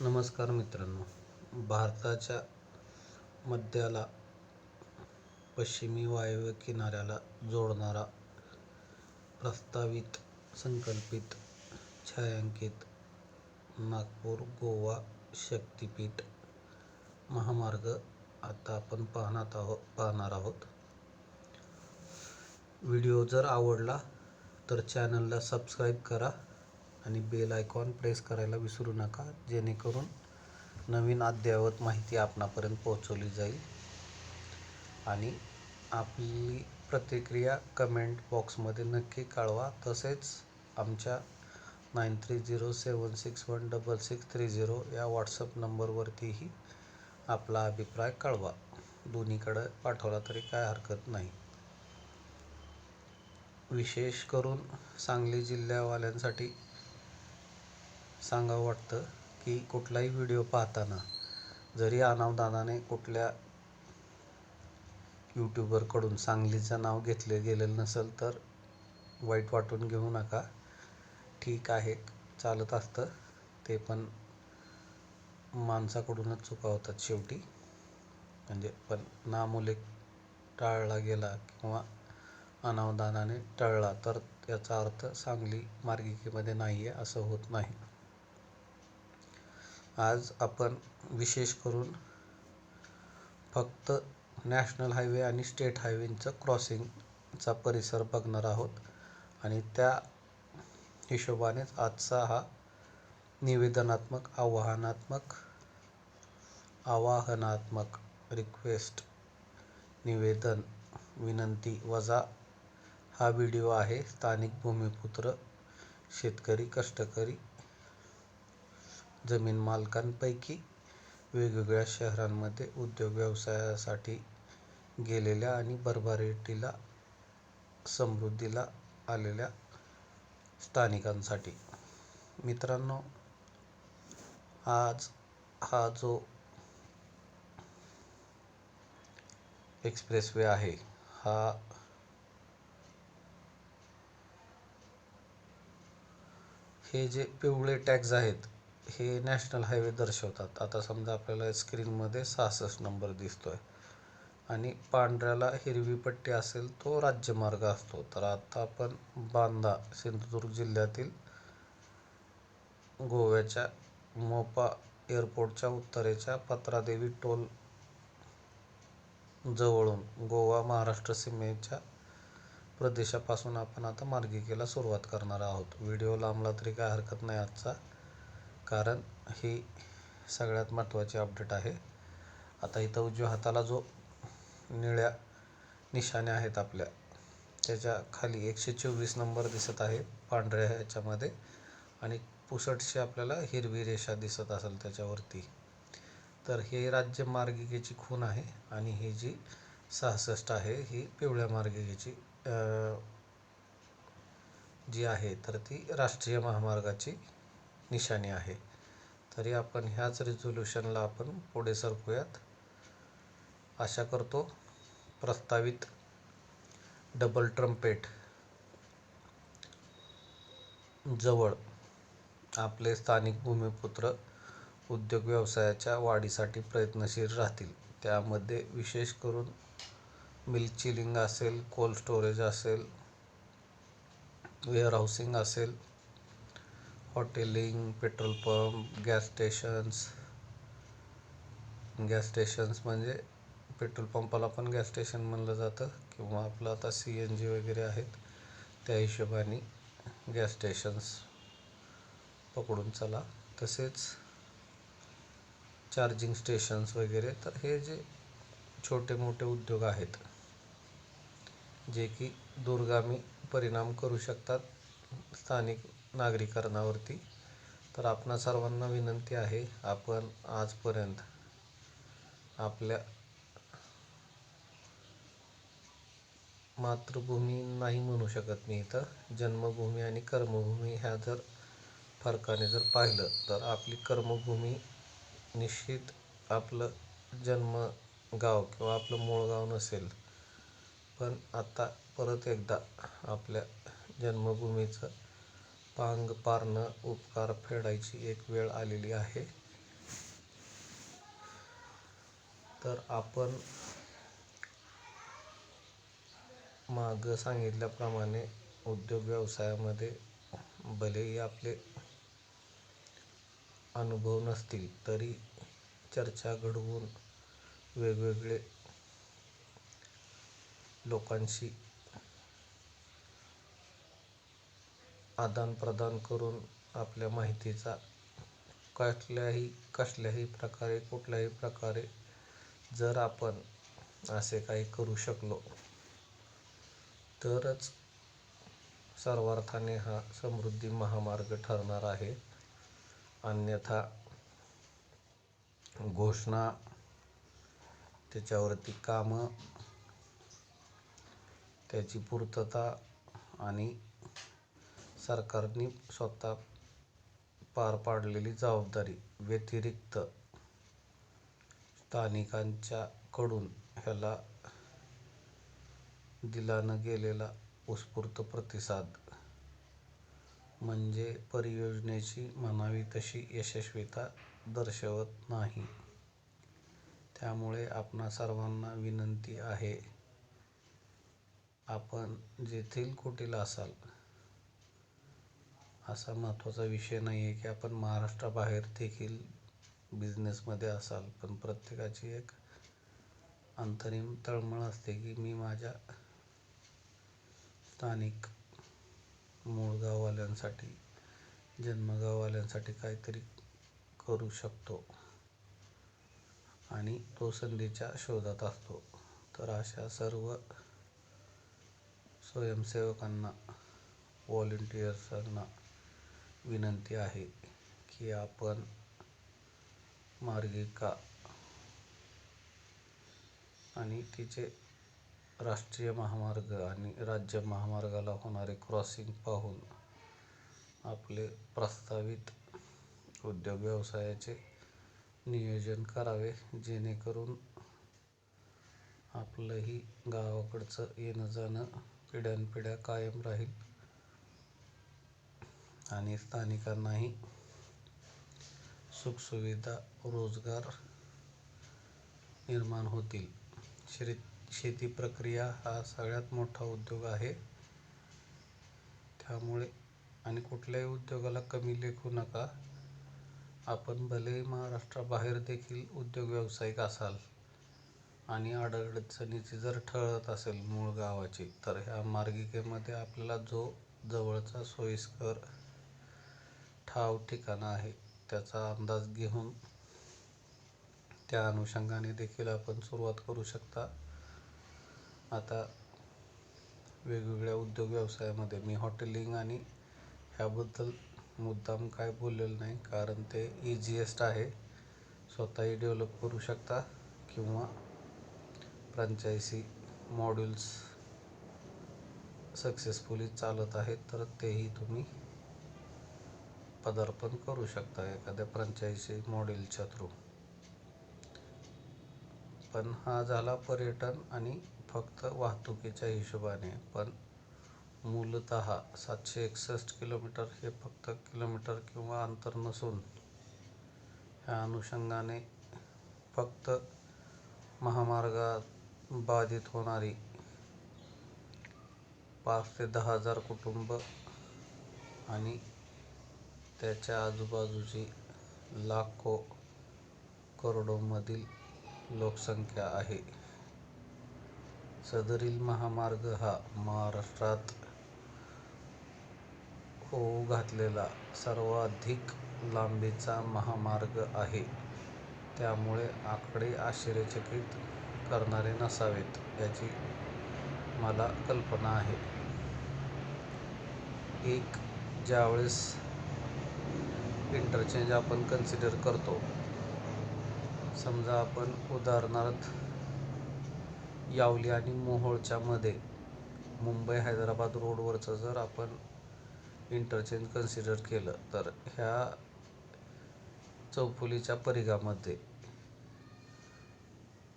नमस्कार मित्रांनो. भारताच्या मध्याला पश्चिमी वायव्य किनाऱ्याला जोडणारा प्रस्तावित संकल्पित छायांकित नागपूर गोवा शक्तिपीठ महामार्ग आता आपण पाहणार आहोत पाहणार आहोत. व्हिडिओ जर आवडला तर चॅनलला सबस्क्राईब करा. आणि बेल आयकॉन प्रेस करायला विसरू नका. जेणेकरून नवीन अद्ययावत माहिती आपणापर्यंत पोहोचवली जाईल. आणि आपली प्रतिक्रिया कमेंट बॉक्समध्ये नक्की कळवा. तसेच आमच्या nine three zero seven six one double six three zero या व्हॉट्सअप नंबरवरतीही आपला अभिप्राय कळवा. दोन्हीकडं पाठवला तरी काय हरकत नाही. विशेष करून सांगली जिल्ह्यावाल्यांसाठी सांगावं वाटतं की कुठलाही व्हिडिओ पाहताना जरी अनावदानाने कुठल्या यूट्यूबरकडून सांगलीचं नाव घेतलं गेलेलं नसेल तर वाईट वाटून घेऊ नका. ठीक आहे चालत असतं. ते पण माणसाकडूनच चुका होतात शेवटी. म्हणजे पण नामुले टाळला गेला किंवा अनावधानाने टळला तर याचा अर्थ सांगली मार्गिकेमध्ये नाही आहे असं होत नाही. आज आपण विशेष करून फक्त नॅशनल हायवे आणि स्टेट हायवेंचं क्रॉसिंगचा परिसर बघणार आहोत. आणि त्या हिशोबानेच आजचा हा निवेदनात्मक आव्हानात्मक आवाहनात्मक रिक्वेस्ट निवेदन विनंती वजा हा व्हिडिओ आहे. स्थानिक भूमिपुत्र शेतकरी कष्टकरी जमीन मालकांपैकी वेगवेगळ्या शहरांमध्ये उद्योग व्यवसायासाठी गेलेल्या आणि भरभराटीला समृद्धीला आलेल्या स्थानिकांसाठी. मित्रांनो आज हा जो एक्सप्रेसवे आहे हा हे जे पिवळे टॅक्स आहेत हे नॅशनल हायवे दर्शवतात. आता समजा आपल्याला स्क्रीनमध्ये सहासष्ट नंबर दिसतोय. आणि पांढऱ्याला हिरवी पट्टी असेल तो राज्यमार्ग असतो. तर आता आपण बांदा सिंधुदुर्ग जिल्ह्यातील गोव्याच्या मोपा एअरपोर्टच्या उत्तरेच्या पत्रादेवी टोल जवळून गोवा महाराष्ट्र सीमेच्या प्रदेशापासून आपण आता मार्गिकेला सुरुवात करणार आहोत. व्हिडिओ लांबला तरी काय हरकत नाही आजचा. कारण ही सगळ्यात महत्त्वाची अपडेट आहे. आता इथं उजव्या हाताला जो निळ्या निशाण्या आहेत आपल्या त्याच्याखाली एकशे चोवीस नंबर दिसत आहे पांढऱ्या ह्याच्यामध्ये आणि पुसटशी आपल्याला हिरवी रेषा दिसत असेल त्याच्यावरती. तर हे राज्य मार्गिकेची खून आहे आणि ही जी सहासष्ट आहे ही पिवळ्या मार्गिकेची जी आहे तर ती राष्ट्रीय महामार्गाची निशाणी आहे. तरी आपण ह्याच रिझोल्युशनला आपण पुढे सरकूयात. आशा करतो प्रस्तावित डबल ट्रम्पेट जवळ आपले स्थानिक भूमिपुत्र उद्योग व्यवसायाच्या वाढीसाठी प्रयत्नशील राहतील. त्यामध्ये विशेष करून मिल्क चिलिंग असेल कोल्ड स्टोरेज असेल वेअरहाऊसिंग असेल hotelling petrol pump gas stations gas stations म्हणजे पेट्रोल पंपाला पण गॅस स्टेशन म्हणलं जातं किंवा आपलं आता सी एन जी वगैरे आहेत त्या हिशोबाने गॅस स्टेशन्स पकडून चला. तसेच चार्जिंग स्टेशन्स वगैरे तर हे जे छोटे मोठे उद्योग आहेत जे की दूरगामी परिणाम करू शकतात स्थानिक नागरीकरणावरती. तर आपणा सर्वांना विनंती आहे आपण आजपर्यंत आपल्या मातृभूमी नाही म्हणू शकत मी इथं. जन्मभूमी आणि कर्मभूमी ह्या जर फरकाने जर पाहिलं तर आपली कर्मभूमी निश्चित आपलं जन्मगाव किंवा आपलं मूळ गाव नसेल. पण आता परत एकदा आपल्या जन्मभूमीचं पांगपारनं उपकार फेडायची एक वेळ आलेली आहे. तर आपण मागं सांगितल्याप्रमाणे उद्योग व्यवसायामध्ये भलेही आपले अनुभव नसतील तरी चर्चा घडवून वेगवेगळे लोकांशी आदानप्रदान करून आपल्या माहितीचा कसल्याही कसल्याही प्रकारे कुठल्याही प्रकारे जर आपण असे काही करू शकलो तरच सर्वार्थाने हा समृद्धी महामार्ग ठरणार आहे. अन्यथा घोषणा त्याच्यावरती कामं त्याची पूर्तता आणि सरकारने स्वतः पार पाडलेली जबाबदारी व्यतिरिक्त स्थानिकांच्या कडून ह्याला दिला न गेलेला उत्स्फूर्त प्रतिसाद म्हणजे परियोजनेची म्हणावी तशी यशस्वीता दर्शवत नाही. त्यामुळे आपणा सर्वांना विनंती आहे, आपण जेथील कुठील असाल, असा महत्त्वाचा विषय नाही आहे की आपण महाराष्ट्राबाहेर देखील बिझनेसमध्ये असाल, पण प्रत्येकाची एक अंतरिम तळमळ असते की मी माझ्या स्थानिक मूळ गाववाल्यांसाठी, जन्मगाववाल्यांसाठी काहीतरी करू शकतो आणि तो संधीच्या शोधात असतो. तर अशा सर्व स्वयंसेवकांना, व्हॉलंटियर्सना विनंती आहे की आपण मार्गिका आणि तिचे राष्ट्रीय महामार्ग आणि राज्य महामार्गाला होणारे क्रॉसिंग पाहून आपले प्रस्तावित उद्योग व्यवसायाचे नियोजन करावे जेणेकरून आपलंही गावाकडचं येणं जाणं पिढ्यानपिढ्या कायम राहील. आणि स्थानिकांनाही सुखसुविधा, रोजगार निर्माण होतील. शेती प्रक्रिया हा सगळ्यात मोठा उद्योग आहे. त्यामुळे आणि कुठल्याही उद्योगाला कमी लेखू नका. आपण भलेही महाराष्ट्राबाहेर देखील उद्योग व्यावसायिक असाल आणि अडचणीची जर ठळत असेल मूळ गावाची, तर ह्या मार्गिकेमध्ये आपल्याला जो जवळचा सोयीस्कर ठाव ठिकाणं आहे, त्याचा अंदाज घेऊन त्या अनुषंगाने देखील आपण सुरुवात करू शकता. आता वेगवेगळ्या उद्योग व्यवसायामध्ये मी हॉटेलिंग आणि ह्याबद्दल मुद्दाम काय बोललेलं नाही, कारण ते इझिएस्ट आहे. स्वतःही डेव्हलप करू शकता किंवा फ्रँचायसी मॉड्युल्स सक्सेसफुली चालत आहेत, तर तेही तुम्ही पदार्पण करू शकता एखाद्या फ्रँचायझी मॉडेलच्या थ्रू. पण हा झाला पर्यटन आणि फक्त वाहतुकीच्या हिशोबाने. पण मूलतः सातशे एकसष्ट किलोमीटर हे फक्त किलोमीटर किंवा अंतर नसून ह्या अनुषंगाने फक्त महामार्गात बाधित होणारी पाच ते दहा हजार कुटुंब आणि त्याच्या आजूबाजूची लाखो करोडोमधील लोकसंख्या आहे. सदरील महामार्ग हा महाराष्ट्रात होऊ घातलेला सर्वाधिक लांबीचा महामार्ग आहे. त्यामुळे आकडे आश्चर्यचकित करणारे नसावेत, याची मला कल्पना आहे. एक ज्यावेळेस इंटरचेंज आपण कन्सिडर करतो, समजा आपण उदाहरणार्थ यावली आणि मोहोळच्या मध्ये मुंबई-हैदराबाद रोडवरचं जर आपण इंटरचेंज कन्सिडर केलं, तर ह्या चौफुलीच्या परिघामध्ये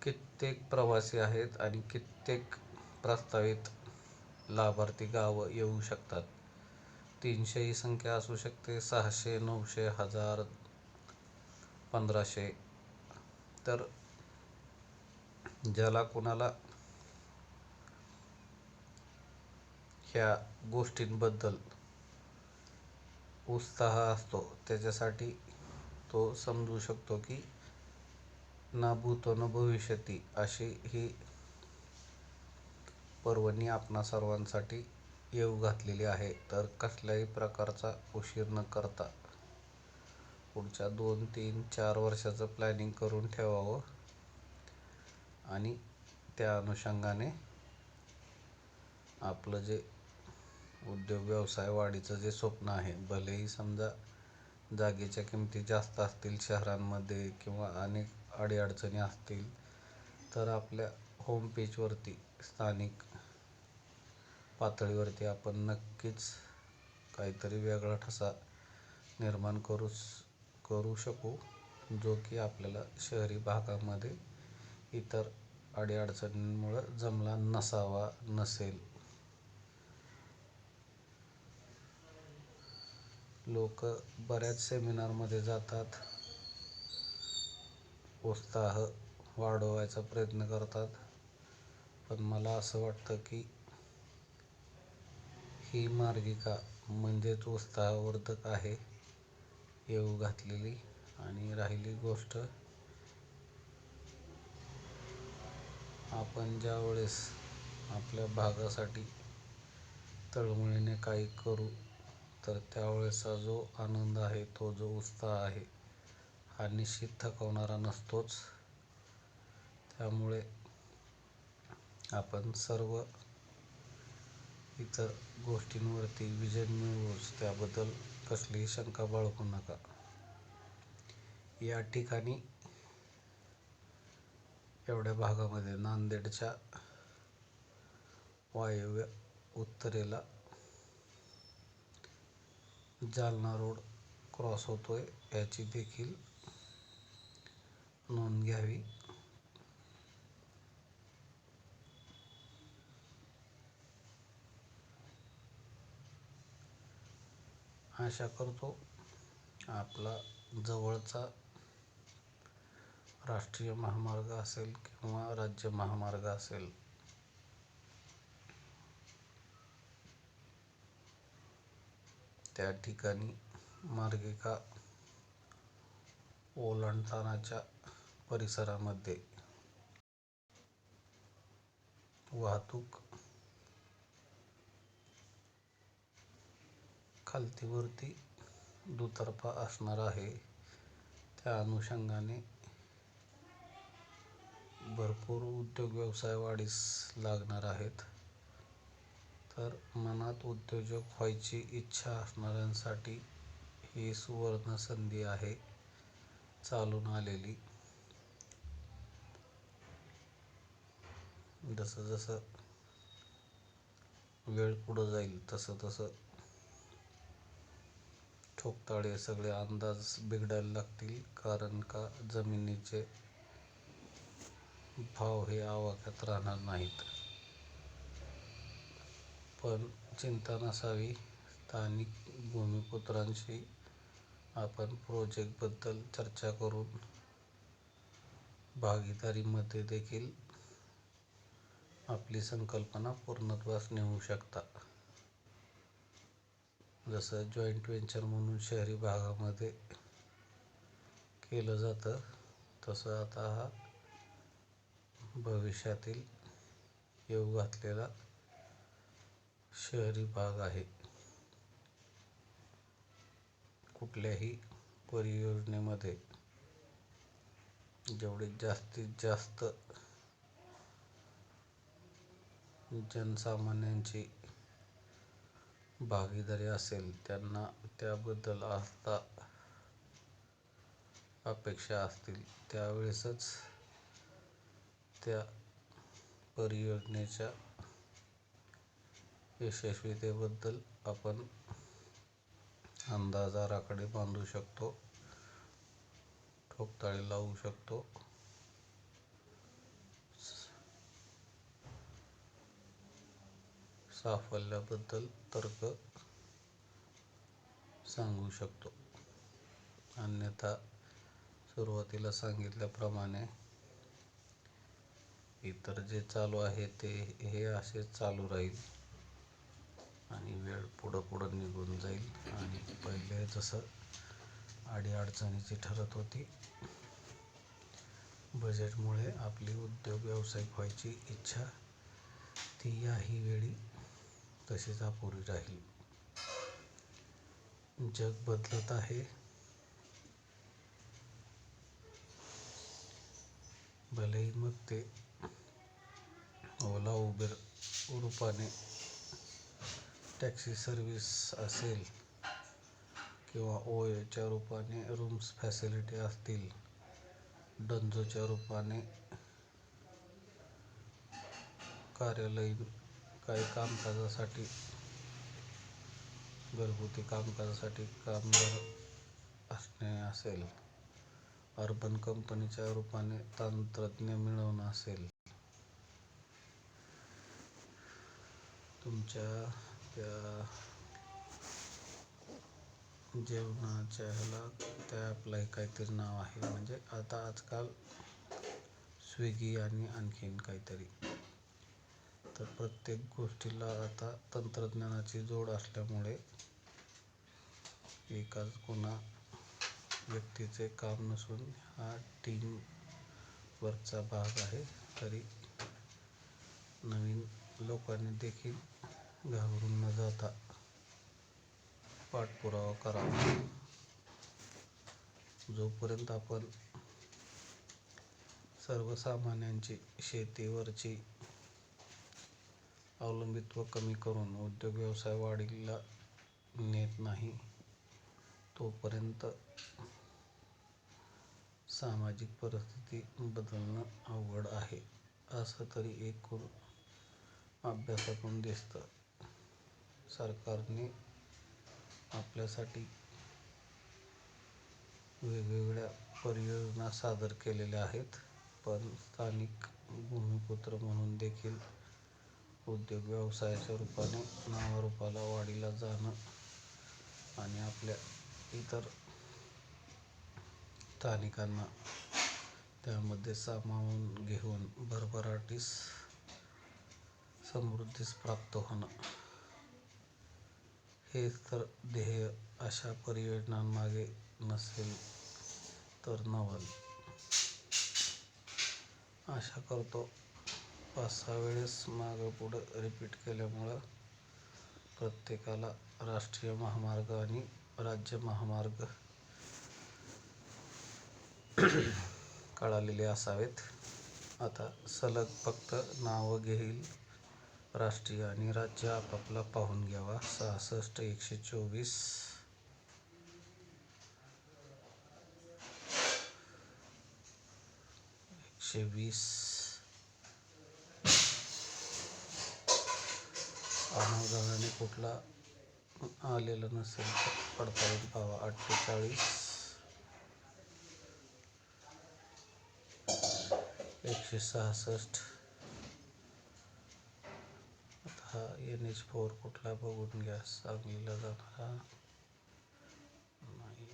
कित्येक प्रवासी आहेत आणि कित्येक प्रस्तावित लाभार्थी गावं येऊ शकतात. तीनशे ही संख्या असू शकते, सहाशे, नऊशे, हजार, पंधराशे. तर ज्याला कुणाला ह्या गोष्टींबद्दल उत्साह असतो त्याच्यासाठी तो समजू शकतो की ना भूतो न भविष्यती अशी ही पर्वणी आपणा सर्वांसाठी येऊ घातलेली आहे. तर कसल्याही प्रकारचा उशीर न करता पुढच्या दोन तीन चार वर्षाचं प्लॅनिंग करून ठेवावं. आणि त्या अनुषंगाने आपलं जे उद्योग व्यवसाय वाढीचं जे स्वप्न आहे भलेही समजा जागेच्या किमती जास्त असतील शहरांमध्ये किंवा अनेक अडीअडचणी असतील तर आपल्या होम पेजवरती स्थानिक पातळीवरती आपण नक्कीच काहीतरी वेगळा ठसा निर्माण करू करू शकू जो की आपल्याला शहरी भागामध्ये इतर अडीअडचणींमुळं जमला नसावा नसेल. लोक बऱ्याच सेमिनारमध्ये जातात. उत्साह वाढवायचा प्रयत्न करतात. पण मला असं वाटतं की ही मार्गिका म्हणजेच उत्साहवर्धक आहे. येऊ घातलेली आणि राहिली गोष्ट. आपण ज्या वेळेस आपल्या भागासाठी तळमळीने काही करू तर त्यावेळेसचा जो आनंद आहे तो जो उत्साह आहे हा निश्चित थकवणारा नसतोच. त्यामुळे आपण सर्व इतर गोष्टींवरती विजय मिळवूच त्याबद्दल कसलीही शंका बाळगू नका. या ठिकाणी एवढ्या भागामध्ये नांदेडच्या वायव्य उत्तरेला जालना रोड क्रॉस होतोय याची देखील नोंद घ्यावी. आशा करतो आपला जवळचा राष्ट्रीय महामार्ग असेल किंवा राज्य महामार्ग असेल. त्या ठिकाणी मार्गिका ओलांडतानाच्या परिसरामध्ये वाहतूक खालतीवरती दुतर्फा असणार आहे. त्या अनुषंगाने भरपूर उद्योग व्यवसाय वाढीस लागणार आहेत. तर मनात उद्योजक व्हायची इच्छा असणाऱ्यांसाठी ही सुवर्ण संधी आहे. चालून आलेली. जसं जसं वेळ पुढं जाईल तसं तसं ठोकताळे सगळे अंदाज बिघडायला लागतील कारण का जमिनीचे भाव हे आवाक्यात राहणार नाहीत. पण चिंता नसावी. स्थानिक भूमिपुत्रांशी आपण प्रोजेक्टबद्दल चर्चा करून भागीदारीमध्ये देखील आपली संकल्पना पूर्णत्वास नेऊ शकता. जसं जॉईंट व्हेंचर म्हणून शहरी भागामध्ये केलं जातं तसं आता हा भविष्यातील येऊ घातलेला शहरी भाग आहे. कुठल्याही परियोजनेमध्ये जेवढे जास्तीत जास्त जनसामान्यांची भागीदारी असेल त्यांना त्याबद्दल आस्था अपेक्षा असतील. त्यावेळेसच त्या परियोजनेच्या यशस्वीतेबद्दल आपण अंदाज आराखडे बांधू शकतो ठोकताळे लावू शकतो. साफल्याबद्दल तर्क सांगू शकतो. अन्यथा सुरुवातीला सांगितल्याप्रमाणे इतर जे चालू आहे ते हे असेच चालू राहील आणि वेळ पुढं पुढं निघून जाईल. आणि पहिले जसं अडीअडचणीची ठरत होती बजेटमुळे आपली उद्योग व्यावसायिक व्हायची इच्छा ती याही वेळी तशीच अपुरी राहील. जग बदलत आहे. भलेही मग ते ओला उबेर रूपाने टॅक्सी सर्व्हिस असेल किंवा ओयोच्या रूपाने रूम्स फॅसिलिटी असतील डंजोच्या रूपाने कार्यालयीन काही कामकाजासाठी घरगुती कामकाजासाठी कामगार असणे असेल. अर्बन कंपनीच्या रूपाने तंत्रज्ञ मिळवणं असेल. तुमच्या त्या जेवणाच्या ह्याला त्या ॲपलाही काहीतरी नाव आहे. म्हणजे आता आजकाल स्विगी आणि आणखीन काहीतरी. तर प्रत्येक गोष्टीला आता तंत्रज्ञानाची जोड असल्यामुळे एकाच कोणा व्यक्तीचे काम नसून हा टीम वर्कचा भाग आहे. तरी नवीन लोकांनी देखील घाबरून न जाता पाठपुरावा करावा. जोपर्यंत आपण सर्वसामान्यांची शेतीवरची अवलंबित्व कमी करून उद्योग व्यवसाय वाढीला नेत नाही तोपर्यंत सामाजिक परिस्थिती बदलणं अवघड आहे असं तरी एकूण अभ्यासातून दिसतं. सरकारने आपल्यासाठी वेगवेगळ्या परियोजना सादर केलेल्या आहेत पण स्थानिक भूमिपुत्र म्हणून देखील उद्योग व्यवसायाच्या रूपाने नावारूपाला वाढीला जाणं आणि आपल्या इतर स्थानिकांना त्यामध्ये सामावून घेऊन भरभराटीस समृद्धीस प्राप्त होणं. हेच तर ध्येय अशा परियोजनांमागे नसेल तर नवल आशा करतो पाच सहा वेळेस मागं पुढं रिपीट केल्यामुळं प्रत्येकाला राष्ट्रीय महामार्ग आणि राज्य महामार्ग कळालेले असावेत. आता सलग फक्त नावं घेईल. राष्ट्रीय आणि राज्य आपापला पाहून घ्यावा. सहासष्ट एकशे चोवीस. एकशे वीस. अनुदानाने कुठला आलेला नसेल तर पडताळून पावा अठ्ठेचाळीस. एकशे सहासष्ट. आता हा एन एच फोर कुठला बघून घ्या. सांगलीला जाणारा नाही.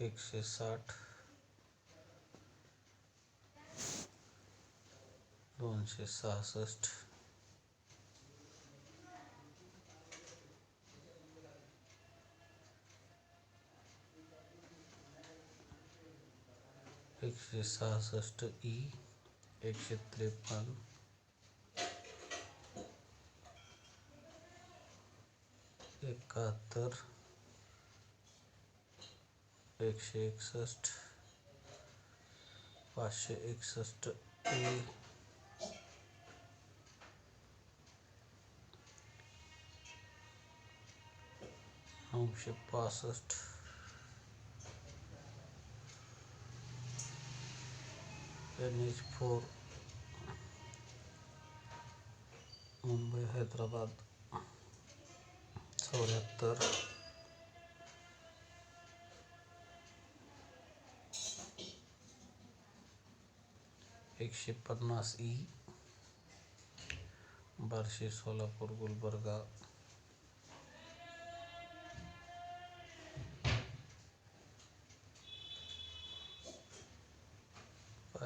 एकशे साठ. दोनशे सहासष्ट एकशे सहासष्ट ई एकशे त्रेपन्न एकाहत्तर एकशे एकसष्ट पाचशे एकसष्ट नऊशे पासष्ट N H four Mumbai Hyderabad चौऱ्याहत्तर एकशे पन्नास ई बारशे सोलापूर गुलबर्गा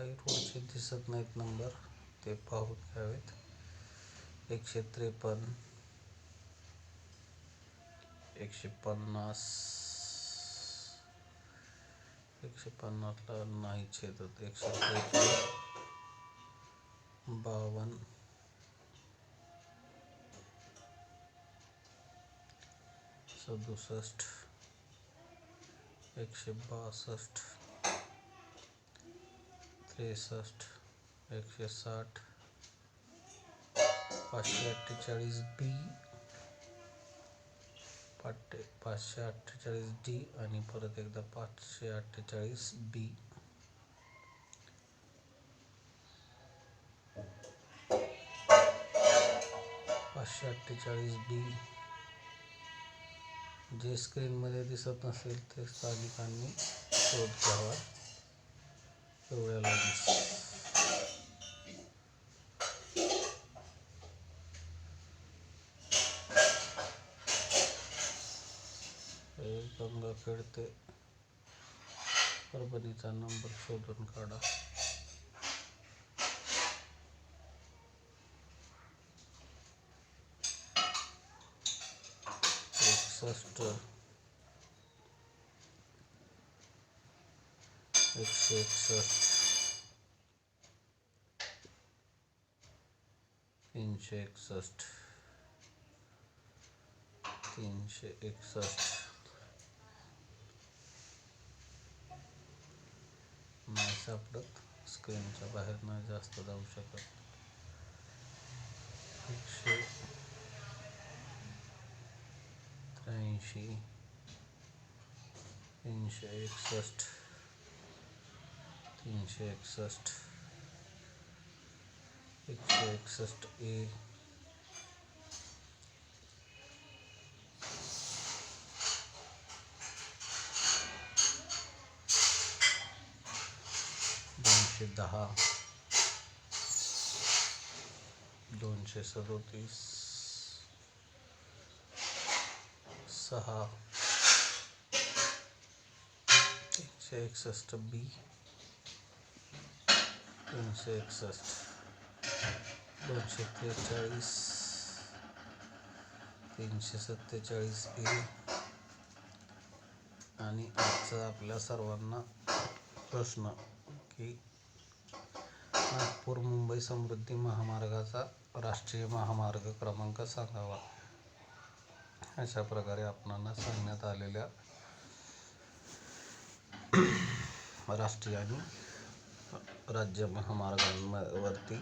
काही रोडचे दिसत नाहीत नंबर ते पाहून घ्यावेत एकशे त्रेपन्न. एकशे पन्नास. एकशे पन्नासला नाही छेदत. एकशे त्रेपन्न. बावन्न सदुसष्ट. एकशे बासष्ट. त्रेसष्ट एकशे साठ पाचशे अठ्ठेचाळीस बी पाटे पाचशे अठ्ठेचाळीस डी आणि परत एकदा पाचशे अठ्ठेचाळीस बी पाचशे अठ्ठेचाळीस बी जे स्क्रीनमध्ये दिसत नसेल ते स्थानिकांनी शोध घ्यावा. एवढ्या लागेल हे गंगाखेड ते परभणीचा नंबर शोधून काढा. एकसष्ट एकशे एकसष्ट तीनशे एकसष्ट तीनशे एकसष्ट नाही सापडत स्क्रीनच्या बाहेर नाही जास्त जाऊ शकत एकशे त्र्याऐंशी तीनशे एकसष्ट. तीनशे एकसष्ट एकशे एकसष्ट ए दोनशे दहा दोनशे सदोतीस सहा तीनशे एकसष्ट बी तीनशे एकसष्ट. दोनशे त्रेचाळीस. तीनशे सत्तेचाळीस ए आणि आजचा आपल्या सर्वांना प्रश्न की नागपूर मुंबई समृद्धी महामार्गाचा राष्ट्रीय महामार्ग क्रमांक सांगावा. अशा प्रकारे आपणाला सांगण्यात आलेल्या राष्ट्रीय आणि राज्य महामार्गांवरती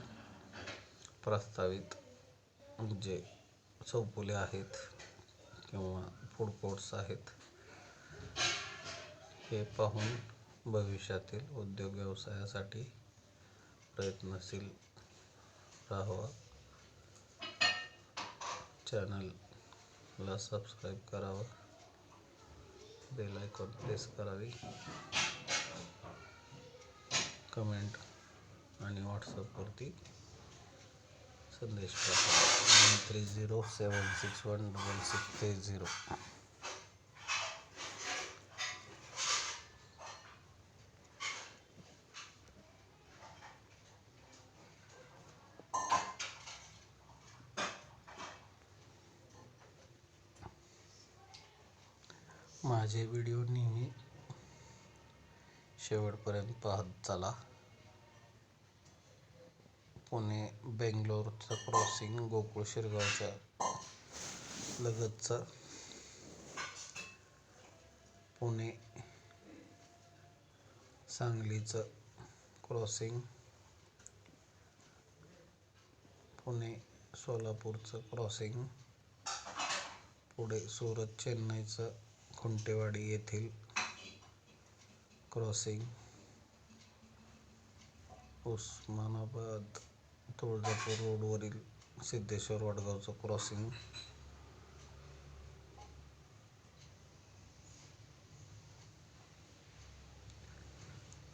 प्रस्तावित जे चौफुले आहेत किंवा फूड कोर्ट्स आहेत हे पाहून भविष्यातील उद्योग व्यवसायासाठी प्रयत्नशील राहावा. चॅनलला सबस्क्राईब करावं. बेल आयकॉन प्रेस करावी. कमेंट आणि व्हॉट्सअपवरती संदेश पाठवा nine three zero seven six one double six three zero माझे व्हिडिओ नेहमी शेवटपर्यंत पाहत चला. पुणे बेंगलोरचं क्रॉसिंग गोकुळ शिरगावच्या लगतचं. पुणे सांगलीचं क्रॉसिंग पुणे सोलापूरचं क्रॉसिंग पुढे सुरत चेन्नईचं खुंटेवाडी येथील क्रॉसिंग उस्मानाबाद तुळजापूर रोडवरील सिद्धेश्वर वडगावचं क्रॉसिंग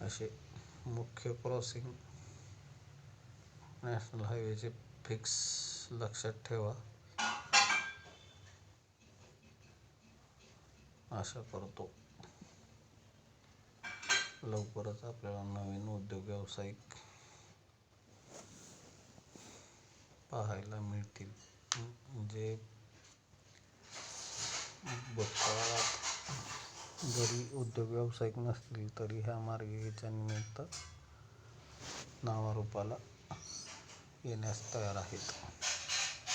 असे मुख्य क्रॉसिंग नॅशनल हायवेचे फिक्स लक्षात ठेवा. आशा करतो. लवकरच आपल्याला नवीन उद्योग व्यावसायिक पाहायला मिळतील. म्हणजे जे भूतकाळात जरी उद्योग व्यावसायिक नसतील तरी ह्या मार्गिकेच्या निमित्त नावारूपाला येण्यास तयार आहेत.